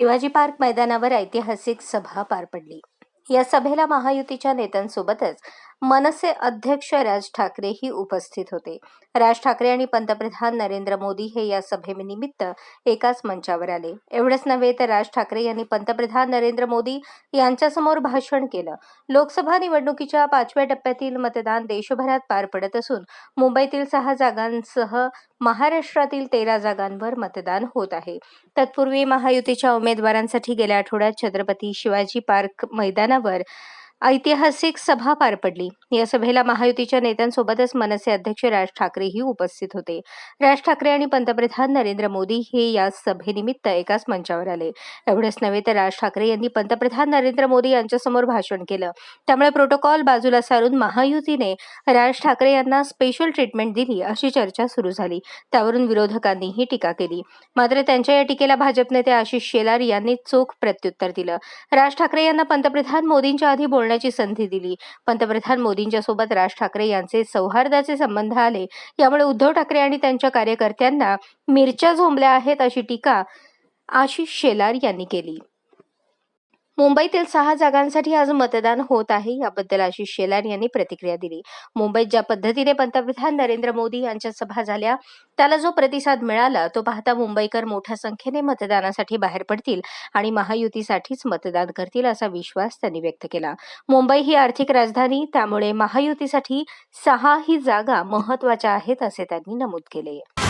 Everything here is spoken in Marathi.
शिवाजी पार्क मैदानावर ऐतिहासिक सभा पार पडली. या सभेला महायुतीच्या नेत्यांसोबतच मनसे अध्यक्ष राज ठाकरेही उपस्थित होते. राज ठाकरे आणि पंतप्रधान नरेंद्र मोदी हे या सभेनिमित्त एकाच मंचावर आले. एवढंच नव्हे तर राज ठाकरे यांनी पंतप्रधान नरेंद्र मोदी यांच्यासमोर भाषण केलं. लोकसभा निवडणुकीच्या पाचव्या टप्प्यातील मतदान देशभरात पार पडत असून मुंबईतील सहा जागांसह महाराष्ट्रातील तेरा जागांवर मतदान होत आहे. तत्पूर्वी महायुतीच्या उमेदवारांसाठी गेल्या आठवड्यात छत्रपती शिवाजी पार्क मैदानावर ऐतिहासिक सभा पार पडली. या सभेला महायुतीच्या नेत्यांसोबतच मनसे अध्यक्ष राज ठाकरेही उपस्थित होते. राज ठाकरे आणि पंतप्रधान नरेंद्र मोदी हे या सभेनिमित्त एकाच मंचावर आले. एवढंच नव्हे तर राज ठाकरे यांनी पंतप्रधान नरेंद्र मोदी यांच्यासमोर भाषण केलं. त्यामुळे प्रोटोकॉल बाजूला सारून महायुतीने राज ठाकरे यांना स्पेशल ट्रीटमेंट दिली अशी चर्चा सुरू झाली. त्यावरून विरोधकांनीही टीका केली. मात्र त्यांच्या या टीकेला भाजप नेते आशिष शेलार यांनी चोख प्रत्युत्तर दिलं. राज ठाकरे यांना पंतप्रधान मोदींच्या आधी बोलण्याची संधी दिली. पंतप्रधान मोदींच्या सोबत राज ठाकरे यांचे सौहार्दाचे संबंध आले. यामुळे उद्धव ठाकरे आणि त्यांच्या कार्यकर्त्यांना मिरच्या झोंबल्या आहेत अशी टीका आशिष शेलार यांनी केली. मुंबईतील सहा जागांसाठी आज मतदान होत आहे याबद्दल आशिष शेलार यांनी प्रतिक्रिया दिली. मुंबईत ज्या पद्धतीने पंतप्रधान नरेंद्र मोदी यांच्या सभा झाल्या त्याला जो प्रतिसाद मिळाला तो पाहता मुंबईकर मोठ्या संख्येने मतदानासाठी बाहेर पडतील आणि महायुतीसाठीच मतदान करतील असा विश्वास त्यांनी व्यक्त केला. मुंबई ही आर्थिक राजधानी त्यामुळे महायुतीसाठी सहा ही जागा महत्त्वाच्या आहेत असे त्यांनी नमूद केले.